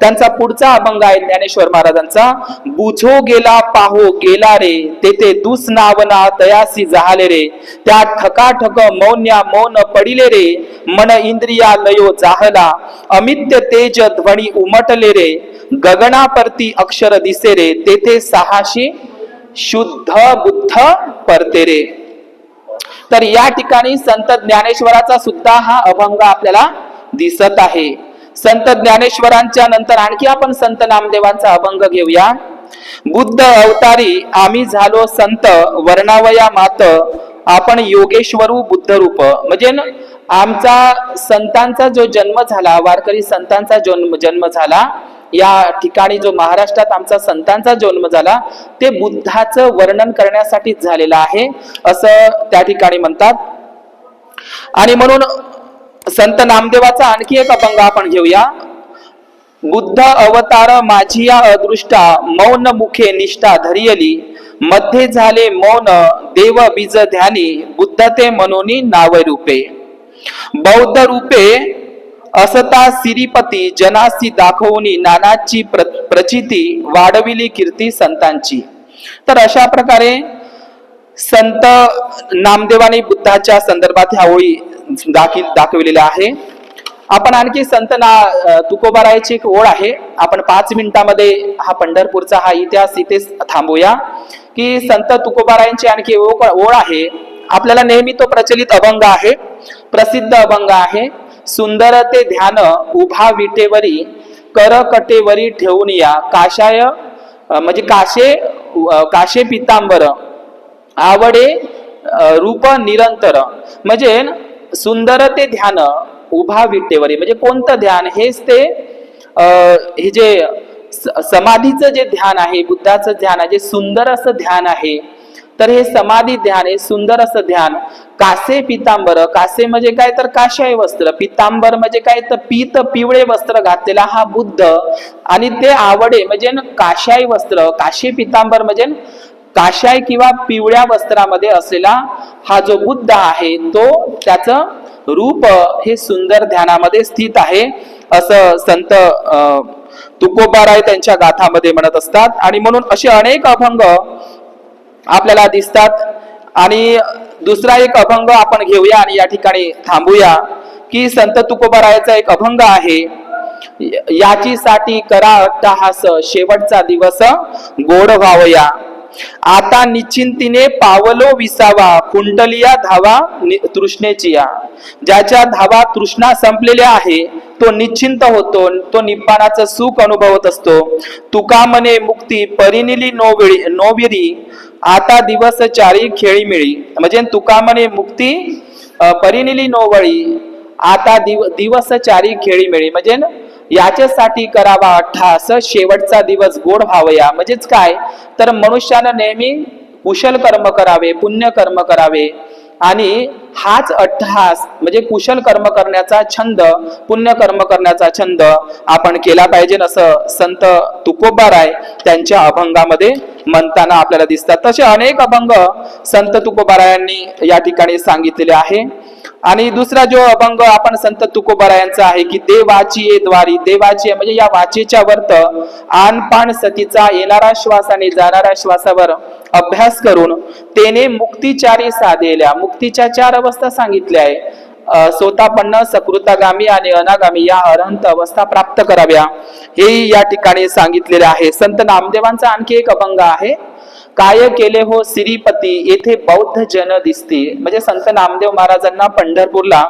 त्यांचा पुढचा अभंग आहे ज्ञानेश्वर महाराजांचा बुझो गेला पाहो गेला रे तेथे दुस नावना तयासी झाले रे त्या ठका ठक मौन्या मौन पडिले रे मन इंद्रिया लयो जाहला अमित्य तेज ध्वनी उमटले रे गगनापरती अक्षर दिसे रे तेथे सहाशे शुद्ध बुद्ध परते रे. तर या ठिकाणी संत ज्ञानेश्वराचा सुद्धा हा अभंग आपल्याला दिसत आहे. संत ज्ञानेश्वरांच्या नंतर आणखी आपण संत नामदेवांचा अभंग घेऊया. बुद्ध अवतारी आम्ही झालो संत वर्णावया मात आपण योगेश्वरू बुद्ध रूप म्हणजे आमचा संतांचा जो जन्म झाला वारकरी संतांचा जन्म जन्म झाला या ठिकाणी जो महाराष्ट्रात आमचा संतांचा जन्म झाला ते बुद्धाचं वर्णन करण्यासाठीच झालेलं आहे असं त्या ठिकाणी म्हणतात. आणि म्हणून संत नामदेवाचा आणखी एक अभंग आपण घेऊया. बुद्ध अवतार माझी या अदृष्टा मौन मुखे निष्ठा धरियली. मध्ये झाले मौन देव बीज ध्यानी बुद्ध ते मनोनी नाव रूपे. बौद्ध रूपे असता सिरीपती जनासी दाखवणी नानाची प्र, प्रचिती वाढविली कीर्ती संतांची. तर अशा प्रकारे संत नामदेवानी बुद्धाच्या संदर्भात ह्या ओळी दाखील दाखविलेलं आहे. आपण आणखी संत ना तुकोबारायची एक ओळ आहे. आपण पाच मिनिटामध्ये हा पंढरपूरचा हा इतिहास इथेच थांबूया. की संत तुकोबारायांची आणखी ओळ आहे. आपल्याला नेहमी तो प्रचलित अभंग आहे. प्रसिद्ध अभंग आहे. सुंदर ते ध्यान उभा विटेवरी कर कटेवरी ठेवून या. काशाय म्हणजे काशे काशे पितांबर आवडे रूप निरंतर. म्हणजे सुंदर ते ध्यान उभा विटेवरी. म्हणजे कोणतं ध्यान? हेच ते हे जे स- समाधीचं जे ध्यान आहे बुद्धाचं ध्यान आहे जे सुंदर असं ध्यान आहे तर हे समाधी ध्यान हे सुंदर असं ध्यान. कासे पितांबर कासे म्हणजे काय? तर काशाय वस्त्र. पितांबर म्हणजे काय? तर पीत पिवळे वस्त्र घातलेला हा बुद्ध. आणि ते आवडे म्हणजे काशाय वस्त्र. काशे पितांबर म्हणजे काशाय किंवा पिवळ्या वस्त्रामध्ये असलेला हा जो बुद्ध आहे तो त्याचं रूप हे सुंदर ध्यानामध्ये स्थित आहे असं संत तुकोबाराय त्यांच्या गाथामध्ये म्हणत असतात. आणि म्हणून असे अनेक अभंग आपल्याला दिसतात. आणि दुसरा एक अभंग आपण घेऊया आणि या ठिकाणी थांबूया की संत तुकोबारायाचा एक अभंग आहे याची साठी करा अट्टहास शेवटचा दिवस गोड व्हावया. आता निश्चिंतीने पावलो विसावा कुंटलिया धावा तृष्णेची या ज्याच्या धावा तृष्णा संपलेल्या आहे तो निश्चिंत होतो तो निप्पाणाचं सुख अनुभवत असतो. तुका मने मुक्ती परिनिली नोविळी नोविरी आता दिवस चारी खेळी मिळी. म्हणजे तुका मने मुक्ती परिनिली नोवळी आता दिव दिवस चारी खेळी मिळी. म्हणजे याच्यासाठी करावा अठ्ठास शेवटचा दिवस गोड व्हावया. म्हणजेच काय? तर मनुष्यानं नेहमी कुशल कर्म करावे पुण्य कर्म करावे. आणि हाच अठ्ठास म्हणजे कुशल कर्म करण्याचा छंद पुण्य कर्म करण्याचा छंद आपण केला पाहिजे. असं संत तुकोबाराय त्यांच्या अभंगामध्ये म्हणताना आपल्याला दिसतात. तसे अनेक अभंग संत तुकोबारायांनी या ठिकाणी सांगितलेले आहे. आणि दुसरा जो अभंग आपण संत तुकोबारायांचा आहे की देवाची ये द्वारी देवाची म्हणजे या वाचेच्या वर्त आनपान सतीचा येणारा श्वास आणि जाणाऱ्या श्वासावर अभ्यास करून तेने मुक्तीचारी साधेल्या. मुक्तीच्या चार अवस्था सांगितल्या आहे. अ, सोतापन्न सकृतागामी आणि अनागामी या अरहंत अवस्था प्राप्त कराव्या. हे या ठिकाणी सांगितलेले आहे. संत नामदेवांचा आणखी एक अभंग आहे. काय केले हो सिरीपती येथे बौद्ध जन दिसते. म्हणजे संत नामदेव महाराजांना पंढरपूरला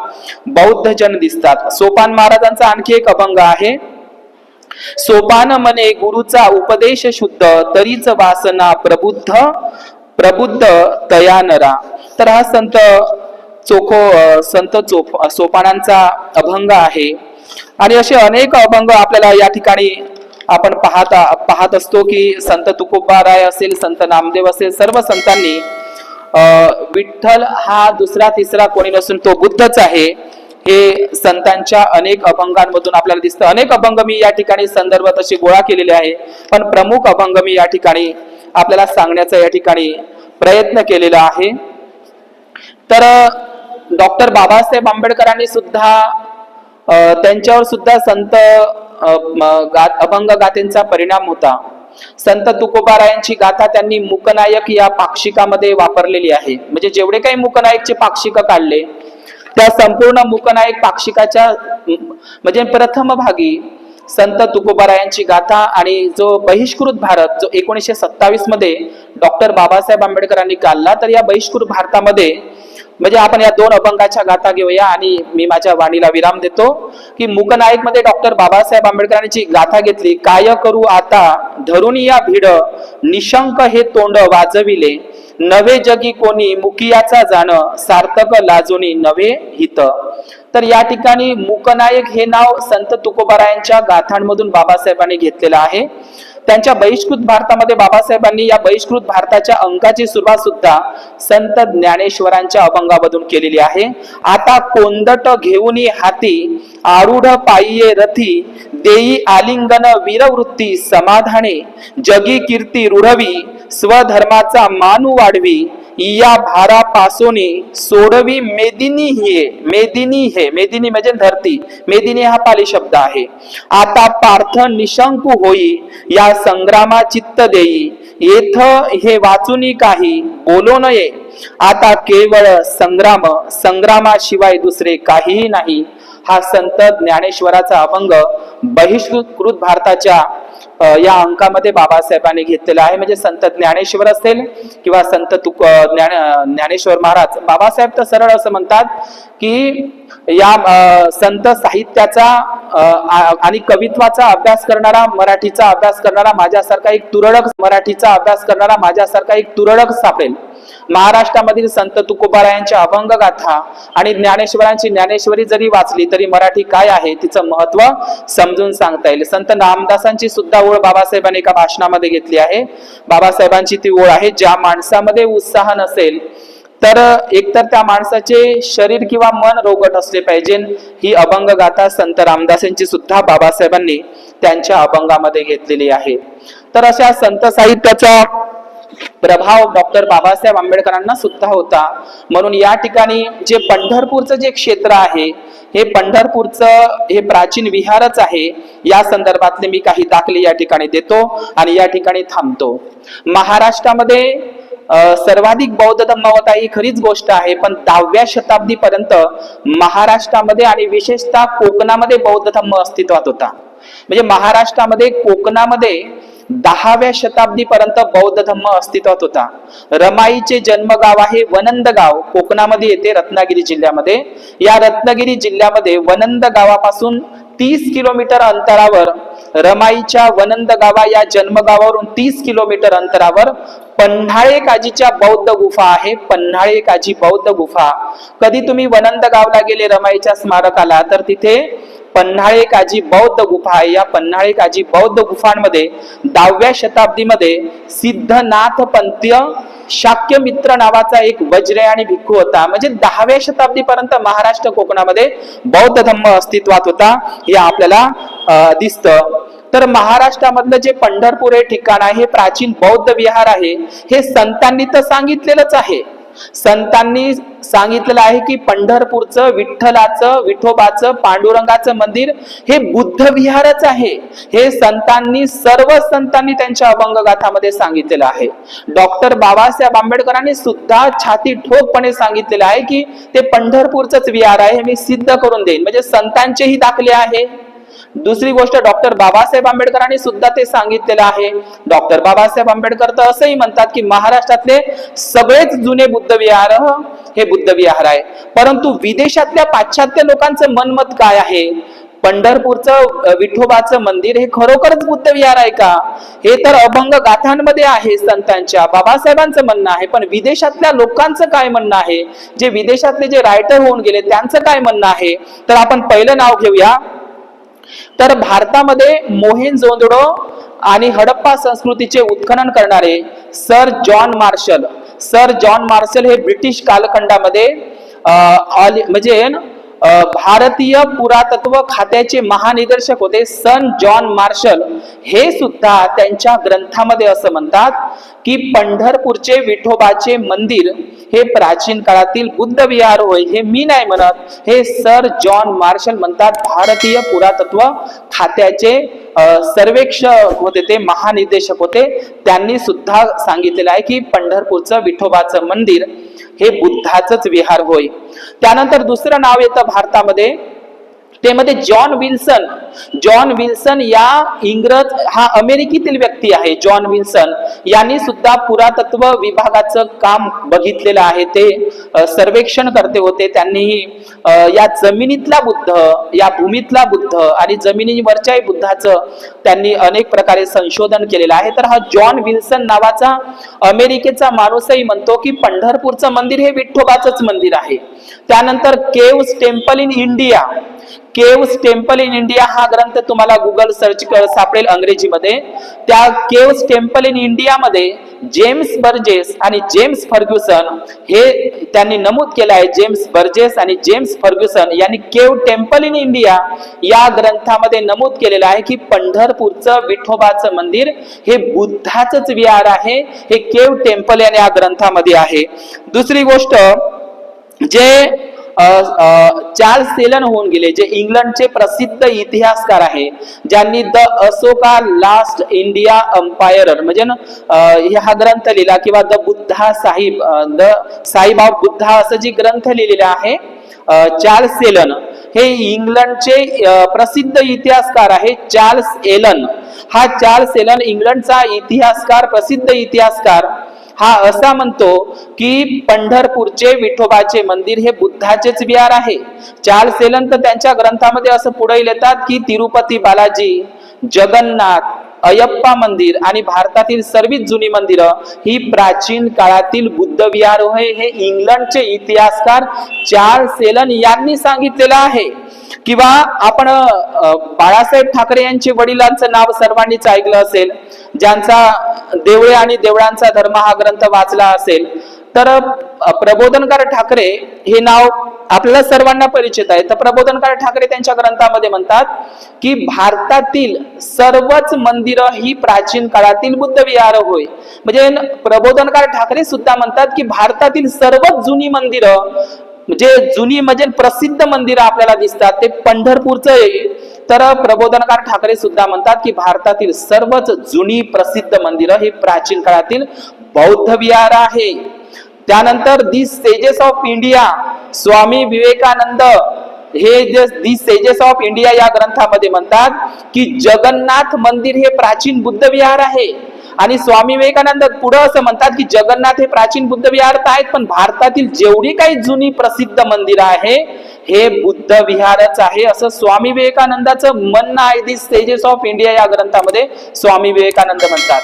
बौद्ध जन दिसतात. सोपान महाराजांचा आणखी एक अभंग आहे. सोपान मने गुरुचा उपदेश शुद्ध तरीच वासना प्रबुद्ध प्रबुद्ध तयानरा तर हा संत चोखो संत चोप सोपानांचा अभंग आहे. आणि असे अनेक अभंग आपल्याला या ठिकाणी आपण पाहता पाहत असतो की संत तुकोबाराय असेल संत नामदेव असेल सर्व संतांनी विठ्ठल हा दुसरा तिसरा कोणी नसून तो बुद्धच आहे. हे संतांच्या अनेक अभंगांमधून आपल्याला दिसतं. अनेक अभंग मी या ठिकाणी संदर्भ तसे गोळा केलेले आहे. पण प्रमुख अभंग मी या ठिकाणी आपल्याला सांगण्याचा या ठिकाणी प्रयत्न केलेला आहे. तर डॉक्टर बाबासाहेब आंबेडकरांनी सुद्धा त्यांच्यावर सुद्धा संत गा- अभंग गाथेंचा परिणाम होता. संत तुकोबारायांची गाथा त्यांनी मुकनायक या पाक्षिकामध्ये वापरलेली आहे. म्हणजे जेवढे काही मुकनायकचे पाक्षिक काढले त्या संपूर्ण मुकनायक पाक्षिकाच्या म्हणजे प्रथम भागी संत तुकोबारायांची गाथा आणि जो बहिष्कृत भारत जो एकोणीसशे सत्तावीसमध्ये डॉक्टर बाबासाहेब आंबेडकरांनी काढला तर या बहिष्कृत भारतामध्ये म्हणजे आपण या दोन अभंगाच्या गाथा घेऊया आणि मी माझ्या वाणीला विराम देतो की मुकनायकमध्ये डॉक्टर बाबासाहेब आंबेडकरांची गाथा घेतली काय करू आता? धरून या भिड निशंक हे तोंड वाजविले. नवे जगी कोणी मुकियाचा जाण सार्थक लाजोनी नवे हित. तर या ठिकाणी मुकनायक हे नाव संत तुकोबारायांच्या गाथांमधून बाबासाहेबांनी घेतलेलं आहे. त्यांच्या बहिष्कृत भारतामध्ये बाबासाहेबांनी या बहिष्कृत भारताच्या अंकाची सुरुवात सुद्धा संत ज्ञानेश्वरांच्या अभंगामधून केलेली आहे. आता कोंदट घेऊन हाती आरुढ पायी रथी देई आलिंगन वीरवृत्ती समाधाने जगी कीर्ती रुढवी स्वधर्माचा मानू वाढवी या भारापासून सोडवी मेदिनी हे मेदिनी हे मेदिनी म्हणजे धरती. मेदिनी हा पाली शब्द आहे. आता पार्थ निशंकू होई या संग्रामा चित्त देई. येथ हे वाचूनी काही बोलो नये. आता केवळ संग्राम संग्रामाशिवाय दुसरे काहीही नाही. हा संत ज्ञानेश्वराचा अभंग बहिष्कृत भारताच्या या अंकामध्ये बाबासाहेबांनी घेतलेला आहे. म्हणजे संत ज्ञानेश्वर असेल किंवा संत तुक ज्ञान ज्ञानेश्वर महाराज. बाबासाहेब तर सरळ असं म्हणतात की या संत साहित्याचा आणि कवित्वाचा अभ्यास करणारा मराठीचा अभ्यास करणारा माझ्यासारखा एक तुरळक मराठीचा अभ्यास करणारा माझ्यासारखा एक तुरळक सापडेल. महाराष्ट्रामधील संत तुकोबारायांच्या अभंग गाथा आणि ज्ञानेश्वरांची ज्ञानेश्वरी जरी वाचली तरी मराठी काय आहे तिचं महत्त्व समजून सांगता येईल. संत नामदासांची सुद्धा ओळ बाबासाहेबांनी एका भाषणामध्ये घेतली आहे. बाबासाहेबांची ती ओळ आहे ज्या माणसामध्ये उत्साह नसेल तर एकतर त्या माणसाचे शरीर किंवा मन रोगट असले पाहिजे. ही अभंग गाथा संत रामदासांची सुद्धा बाबासाहेबांनी त्यांच्या अभंगामध्ये घेतलेली आहे. तर अशा संत साहित्याचा प्रभाव डॉक्टर बाबासाहेब आंबेडकरांना सुद्धा होता. म्हणून या ठिकाणी जे पंढरपूरचं जे क्षेत्र आहे हे पंढरपूरचं हे प्राचीन विहारच आहे या संदर्भातले मी काही दाखले या ठिकाणी देतो आणि या ठिकाणी थांबतो. महाराष्ट्रामध्ये सर्वाधिक बौद्ध धम्म होता ही खरीच गोष्ट आहे पण दहाव्या शताब्दीपर्यंत महाराष्ट्रामध्ये आणि विशेषतः कोकणामध्ये बौद्ध धम्म अस्तित्वात होता. म्हणजे महाराष्ट्रामध्ये कोकणामध्ये दहाव्या शताब्दीपर्यंत बौद्ध धम्म अस्तित्वात होता. रमाईचे जन्मगाव आहे वनंद गाव कोकणामध्ये येते रत्नागिरी जिल्ह्यामध्ये. या रत्नागिरी जिल्ह्यामध्ये वनंद गावापासून तीस किलोमीटर अंतरावर रमाईच्या वनंद गावा या जन्मगावावरून तीस किलोमीटर अंतरावर पन्हाळे काजीच्या बौद्ध गुफा आहे. पन्हाळे काजी बौद्ध गुफा. कधी तुम्ही वनंद गावला गेले रमाईच्या स्मारकाला तर तिथे पन्हाळे काजी बौद्ध गुफा आहे. या पन्हाळे काजी बौद्ध गुफांमध्ये दहाव्या शताब्दीमध्ये सिद्धनाथ पंथीय शाक्य मित्र नावाचा एक वज्रे आणि भिक्खू होता. म्हणजे दहाव्या शताब्दीपर्यंत महाराष्ट्र कोकणामध्ये बौद्ध धम्म अस्तित्वात होता. हे आपल्याला दिसतं. तर महाराष्ट्रामधलं जे पंढरपूर हे ठिकाण आहे हे प्राचीन बौद्ध विहार आहे हे संतांनी तर सांगितलेलंच आहे. संतांनी सांगितलेलं आहे की पंढरपूरचं विठ्ठलाचं विठोबाचं पांडुरंगाचं मंदिर हे बुद्ध विहारच आहे. हे संतांनी सर्व संतांनी त्यांच्या अभंगगाथामध्ये सांगितलेलं आहे. डॉक्टर बाबासाहेब आंबेडकरांनी सुद्धा छाती ठोकपणे सांगितलेलं आहे की ते पंढरपूरच विहार आहे हे मी सिद्ध करून देईन. म्हणजे संतांचेही दाखले आहे. दुसरी गोष्ट डॉक्टर बाबासाहेब आंबेडकरांनी सुद्धा ते सांगितलेलं आहे. डॉक्टर बाबासाहेब आंबेडकर तर असंही म्हणतात की महाराष्ट्रातले सगळेच जुने बुद्ध विहार हे बुद्ध विहार आहे. परंतु विदेशातल्या पाश्चात्य लोकांचं मनमत काय आहे? पंढरपूरचं विठोबाचं मंदिर हे खरोखरच बुद्ध विहार आहे का? हे तर अभंग गाथांमध्ये आहे संतांच्या. बाबासाहेबांचं म्हणणं आहे पण विदेशातल्या लोकांचं काय म्हणणं आहे? जे विदेशातले जे रायटर होऊन गेले त्यांचं काय म्हणणं आहे? तर आपण पहिलं नाव घेऊया. तर भारतामध्ये मोहीन जोंदडो आणि हडप्पा संस्कृतीचे उत्खनन करणारे sir John Marshall. Sir John Marshall हे ब्रिटिश कालखंडामध्ये ऑल- म्हणजे भारतीय पुरातत्व खात्याचे महानिदेशक होते सन जॉन मार्शल. हे सुद्धा त्यांच्या ग्रंथामध्ये असं म्हणतात की पंढरपूरचे विठोबाचे मंदिर हे प्राचीन काळातील बुद्ध विहार होय हे मी नाही म्हणत. हे सर जॉन मार्शल म्हणतात भारतीय पुरातत्व खात्याचे सर्वेक्षक होते ते महानिदेशक होते. त्यांनी सुद्धा सांगितलेलं आहे की पंढरपूरचं विठोबाचं मंदिर हे बुद्धाचंच विहार होय. त्यानंतर दुसरं नाव येतं भारतामध्ये ते मध्ये जॉन विल्सन जॉन विल्सन या इंग्रज हा अमेरिकेतील व्यक्ती आहे जॉन विल्सन. यांनी सुद्धा पुरातत्व विभागाचं काम बघितलेलं आहे. ते सर्वेक्षण करते होते. त्यांनीही या जमिनीतला बुद्ध या भूमीतला बुद्ध आणि जमिनीवरच्याही बुद्धाचं त्यांनी अनेक प्रकारे संशोधन केलेलं आहे. तर हा जॉन विल्सन नावाचा अमेरिकेचा माणूसही म्हणतो की पंढरपूरचं मंदिर हे विठ्ठोबाचंच मंदिर आहे. त्यानंतर caves temple in India caves temple in India हा ग्रंथ तुम्हाला गुगल सर्च कर सापडेल अंग्रेजीमध्ये. त्या केव्स टेम्पल इन इंडियामध्ये जेम्स बर्जेस आणि जेम्स फर्ग्युसन हे त्यांनी नमूद केलं आहे. जेम्स बर्जेस आणि जेम्स फर्ग्युसन यांनी केव टेम्पल इन इंडिया या ग्रंथामध्ये नमूद केलेलं आहे की पंढरपूरचं विठोबाचं मंदिर हे बुद्धाचंच विहार आहे. हे केव टेम्पल या ग्रंथामध्ये आहे. दुसरी गोष्ट जे चार्ल्स सेलन होऊन गेले जे इंग्लंडचे प्रसिद्ध इतिहासकार आहे ज्यांनी the Ashoka last India empire म्हणजे हा ग्रंथ लिहिला किंवा the Buddha sahib the sahib of Buddha असं जे ग्रंथ लिहिलेला आहे चार्ल्स सेलन हे इंग्लंडचे प्रसिद्ध इतिहासकार आहे चार्ल्स एलन. हा चार्ल्स एलन इंग्लंडचा इतिहासकार प्रसिद्ध इतिहासकार हा असा म्हणतो की पंढरपूरचे विठोबाचे मंदिर हे बुद्धाचेच विहार आहे. चार्ल्स सेलन तर त्यांच्या ग्रंथामध्ये असं पुढे येतात की तिरुपती बालाजी जगन्नाथ अयप्पा मंदिर आणि भारतातील सर्वात जुनी मंदिरं ही प्राचीन काळातील बुद्ध विहार होय. हे इंग्लंडचे इतिहासकार चार्ल्स सेलन यांनी सांगितलेलं आहे. किंवा आपण बाळासाहेब ठाकरे यांचे वडिलांचं नाव सर्वांनीच ऐकलं असेल ज्यांचा देवळे आणि देवळांचा धर्म हा ग्रंथ वाचला असेल तर प्रबोधनकार ठाकरे हे नाव आपल्याला सर्वांना परिचित आहे. तर प्रबोधनकार ठाकरे त्यांच्या ग्रंथामध्ये म्हणतात की भारतातील सर्वच मंदिरं ही प्राचीन काळातील बुद्ध विहार होय. म्हणजे प्रबोधनकार ठाकरे सुद्धा म्हणतात की भारतातील सर्वच जुनी मंदिरं म्हणजे जुनी म्हणजे प्रसिद्ध मंदिरं आपल्याला दिसतात ते पंढरपूरचं तर प्रबोधनकार ठाकरे सुद्धा म्हणतात की भारतातील सर्वच जुनी प्रसिद्ध मंदिरं ही प्राचीन काळातील बौद्ध विहार आहे. त्यानंतर the sages of India Swami Vivekananda हे जे दी सेजेस ऑफ इंडिया या ग्रंथामध्ये म्हणतात की जगन्नाथ मंदिर हे प्राचीन बुद्ध विहार आहे. आणि स्वामी विवेकानंद पुढे असं म्हणतात की जगन्नाथ हे प्राचीन बुद्ध विहार तर आहेत पण भारतातील जेवढी काही जुनी प्रसिद्ध मंदिर आहे हे बुद्ध विहारच आहे. असं स्वामी विवेकानंदाचं म्हणणं आहे दी स्टेजेस ऑफ इंडिया या ग्रंथामध्ये स्वामी विवेकानंद म्हणतात.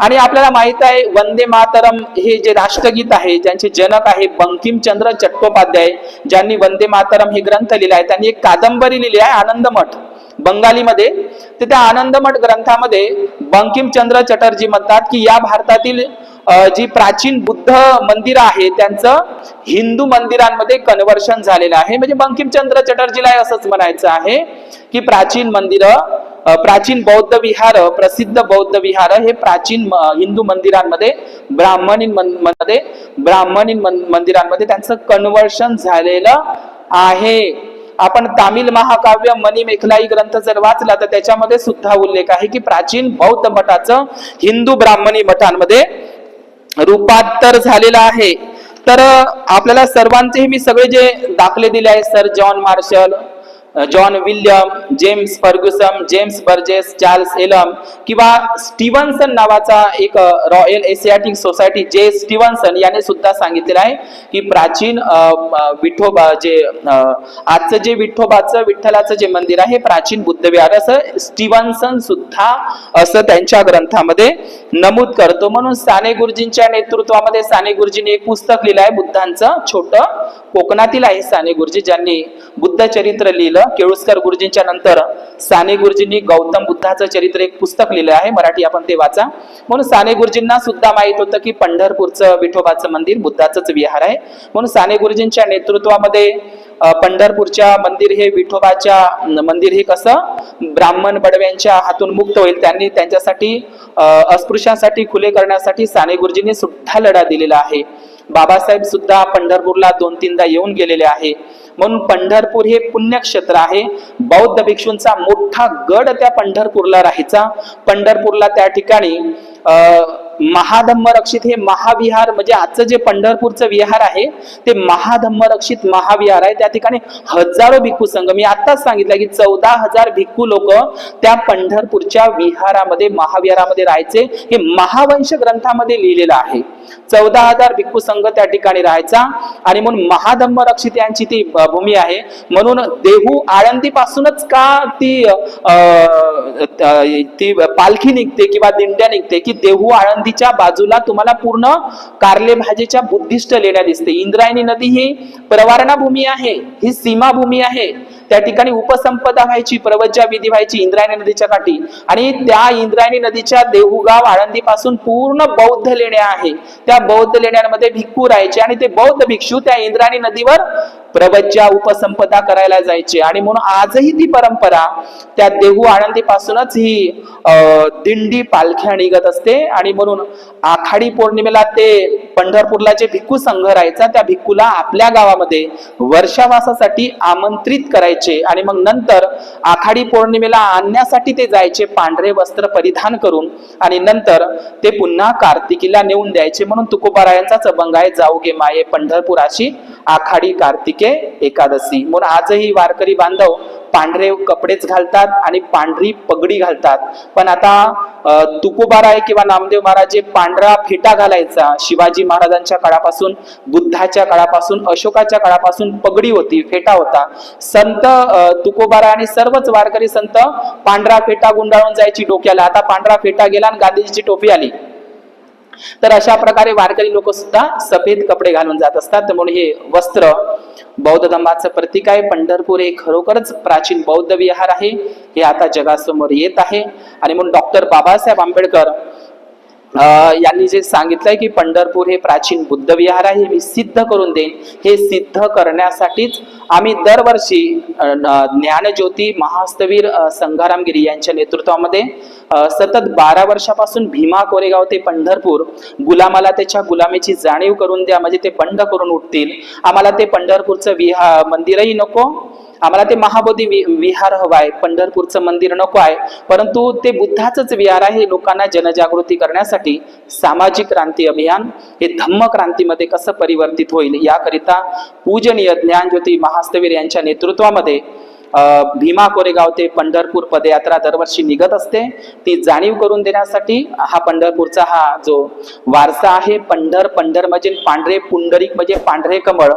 आणि आपल्याला माहीत आहे वंदे मातरम हे जे राष्ट्रगीत आहे ज्यांचे जनक आहे बंकिमचंद्र चट्टोपाध्याय ज्यांनी वंदे मातरम हे ग्रंथ लिहिला आहे त्यांनी एक कादंबरी लिहिली आहे आनंदमठ. बंगालीमध्ये तर त्या आनंदमठ ग्रंथामध्ये बंकिमचंद्र चटर्जी म्हणतात की या भारतातील जी प्राचीन बुद्ध मंदिरं आहे त्यांचं हिंदू मंदिरांमध्ये कन्व्हर्शन झालेलं आहे. म्हणजे बंकिमचंद्र चटर्जीला असंच म्हणायचं आहे की प्राचीन मंदिरं प्राचीन बौद्ध विहार प्रसिद्ध बौद्ध विहार हे प्राचीन हिंदू मंदिरांमध्ये ब्राह्मणीन मन- मध्ये ब्राह्मणीन मंदिरांमध्ये त्यांचं कन्व्हर्शन झालेलं आहे. आपण तामिळ महाकाव्य मणिमेखलाई ग्रंथ जर वाचला तर त्याच्यामध्ये सुद्धा उल्लेख आहे की प्राचीन बौद्ध मठाचं हिंदू ब्राह्मणी मठांमध्ये रूपांतर झालेलं आहे. तर आपल्याला सर्वांचेही मी सगळे जे दाखले दिले आहेत sir John Marshall John William James Fergusson James Burgess Charles Elam किंवा स्टीव्हन्सन नावाचा एक रॉयल एशियाटिक सोसायटी जे स्टीव्हन्सन याने सुद्धा सांगितलेलं आहे की प्राचीन विठोबा जे आजचं जे विठोबाचं विठ्ठलाचं जे मंदिर आहे प्राचीन बुद्धविहार असं स्टीव्हन्सन सुद्धा असं त्यांच्या ग्रंथामध्ये नमूद करतो. म्हणून साने गुरुजींच्या नेतृत्वामध्ये साने गुरुजींनी एक पुस्तक लिहिलं आहे बुद्धांचं छोटं कोकणातील आहे साने गुरुजी ज्यांनी बुद्ध चरित्र लिहिलं. लिहिलं केळुसकर गुरुजींच्या नंतर साने गुरुजींनी गौतम बुद्धाचं चरित्र एक पुस्तक लिहिलं आहे. मराठी आपण ते वाचा. म्हणून साने गुरुजींना सुद्धा माहीत होतं की पंढरपूरचं विठोबाचं मंदिर बुद्धाचंच विहार आहे. म्हणून साने गुरुजींच्या नेतृत्वामध्ये पंढरपूरच्या मंदिर हे विठोबाच्या मंदिर हे कसं? ब्राह्मण बडव्यांच्या हातून मुक्त होईल. त्यांनी त्यांच्यासाठी अस्पृश्यांसाठी खुले करण्यासाठी साने गुरुजींनी सुद्धा लढा दिलेला आहे. बाबासाहेब सुद्धा पंढरपूरला दोन तीनदा येऊन गेलेले आहे. म्हणून पंढरपूर हे पुण्यक्षेत्र आहे. बौद्ध भिक्षूंचा मोठा गड त्या पंढरपूरला राहायचा. पंढरपूरला त्या ठिकाणी महाधम्मरक्षित महाधम्म रक्षित हे महाविहार म्हणजे आजचं जे पंढरपूरचं विहार आहे ते महाधम्म रक्षित महाविहार आहे. त्या ठिकाणी हजारो भिक्खू संघ मी आताच सांगितलं की चौदा हजार भिक्खू लोक त्या पंढरपूरच्या विहारामध्ये महाविहारामध्ये राहायचे. हे महावंश ग्रंथामध्ये लिहिलेलं आहे. चौदा हजार भिक्खू संघ त्या ठिकाणी राहायचा. आणि म्हणून महाधम्म रक्षित यांची ती भूमी आहे. म्हणून देहू आळंदी पासूनच का ती अं, ती पालखी निघते किंवा दिंड्या निघते की देहू आळंदीच्या बाजूला तुम्हाला पूर्ण कारले भाजीच्या बुद्धिष्ट लेण्या दिसते. इंद्रायणी नदी ही प्रवारणा भूमी आहे. ही सीमा भूमी आहे. त्या ठिकाणी उपसंपदा व्हायची प्रवज्या विधी व्हायची इंद्रायणी नदीच्या काठी. आणि त्या इंद्रायणी नदीच्या देहुगाव आळंदी पासून पूर्ण बौद्ध लेण्या आहे. त्या बौद्ध लेण्यांमध्ये भिक्खू राहायचे आणि ते बौद्ध भिक्षू त्या इंद्रायणी नदीवर प्रवज्या उपसंपदा करायला जायचे. आणि म्हणून आजही ती परंपरा त्या देहू आनंदीपासूनच ही दिंडी पालख्या निघत असते. आणि म्हणून आखाडी पौर्णिमेला ते पंढरपूरला जे भिक्खू संघ राहायचा त्या भिक्खूला आपल्या गावामध्ये वर्षावासासाठी आमंत्रित करायचे. आणि मग नंतर आखाडी पौर्णिमेला आणण्यासाठी ते जायचे पांढरे वस्त्र परिधान करून आणि नंतर ते पुन्हा कार्तिकीला नेऊन द्यायचे. म्हणून तुकोबारायांचाच अभंग आहे जाऊ गे माये पंढरपुराची आखाडी कार्तिके एकादशी. म्हणून आजही वारकरी बांधव पांढरे कपडेच घालतात आणि पांढरी पगडी घालतात. पण आता तुकोबारा तुकोबाराय किंवा नामदेव महाराज जे पांढरा फेटा घालायचा. शिवाजी महाराजांच्या काळापासून बुद्धाच्या काळापासून अशोकाच्या काळापासून पगडी होती फेटा होता. संत तुकोबारा आणि सर्वच वारकरी संत पांढरा फेटा गुंडाळून जायची डोक्याला. आता पांढरा फेटा गेला आणि गांधीजीची टोपी आली. तर अशा प्रकारे वारकरी लोक सुद्धा सफेद कपडे घालून जात असतात. म्हणून हे वस्त्र बौद्ध धर्माचं प्रतीक आहे. पंढरपूर हे खरोखरच प्राचीन बौद्ध विहार आहे. हे आता जगासमोर येत आहे. आणि म्हणून डॉक्टर बाबासाहेब आंबेडकर यांनी जे सांगितलंय की पंढरपूर हे प्राचीन बुद्ध विहार आहे हे मी सिद्ध करून देईन. हे सिद्ध करण्यासाठीच आम्ही दरवर्षी ज्ञानज्योती महास्तवीर अं, संघारामगिरी यांच्या नेतृत्वामध्ये सतत बारा वर्षापासून भीमा कोरेगाव ते पंढरपूर गुलामाला त्याच्या गुलामीची जाणीव करून द्या म्हणजे ते बंड करून उठतील. आम्हाला ते पंढरपूरचं विहा मंदिरही नको आम्हाला ते महाबोधी वि- विहार हवाय पंढरपूरचं मंदिर नको आहे. परंतु ते बुद्धाचंच विहार आहे लोकांना जनजागृती करण्यासाठी सामाजिक क्रांती अभियान हे धम्म क्रांतीमध्ये कसं परिवर्तित होईल याकरिता पूजनीय ज्ञानज्योती महास्तवीर यांच्या नेतृत्वामध्ये भीमा कोरेगाव ते पंढरपूर पदयात्रा दरवर्षी निघत असते. ती जाणीव करून देण्यासाठी हा पंढरपूरचा हा जो वारसा आहे पंढर पंढर म्हणजे पांढरे पुंडरिक म्हणजे पांढरे कमळ.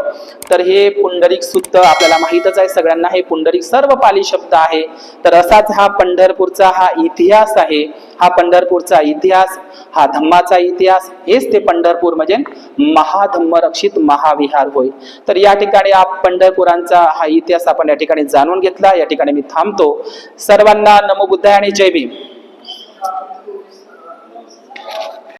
तर हे पुंडरिक सुद्धा आपल्याला माहीतच आहे सगळ्यांना हे पुंडरीक सर्व पाली शब्द आहे. तर असाच हा पंढरपूरचा हा इतिहास आहे. हा पंढरपूरचा इतिहास हा धम्माचा इतिहास हेच ते पंढरपूर म्हणजे महाधम्म रक्षित महाविहार होय. तर या ठिकाणी आप पंढरपुरांचा हा इतिहास आपण या ठिकाणी जाणून घेतला. या ठिकाणी मी थांबतो. सर्वांना नमो बुद्धाय आणि जय भीम.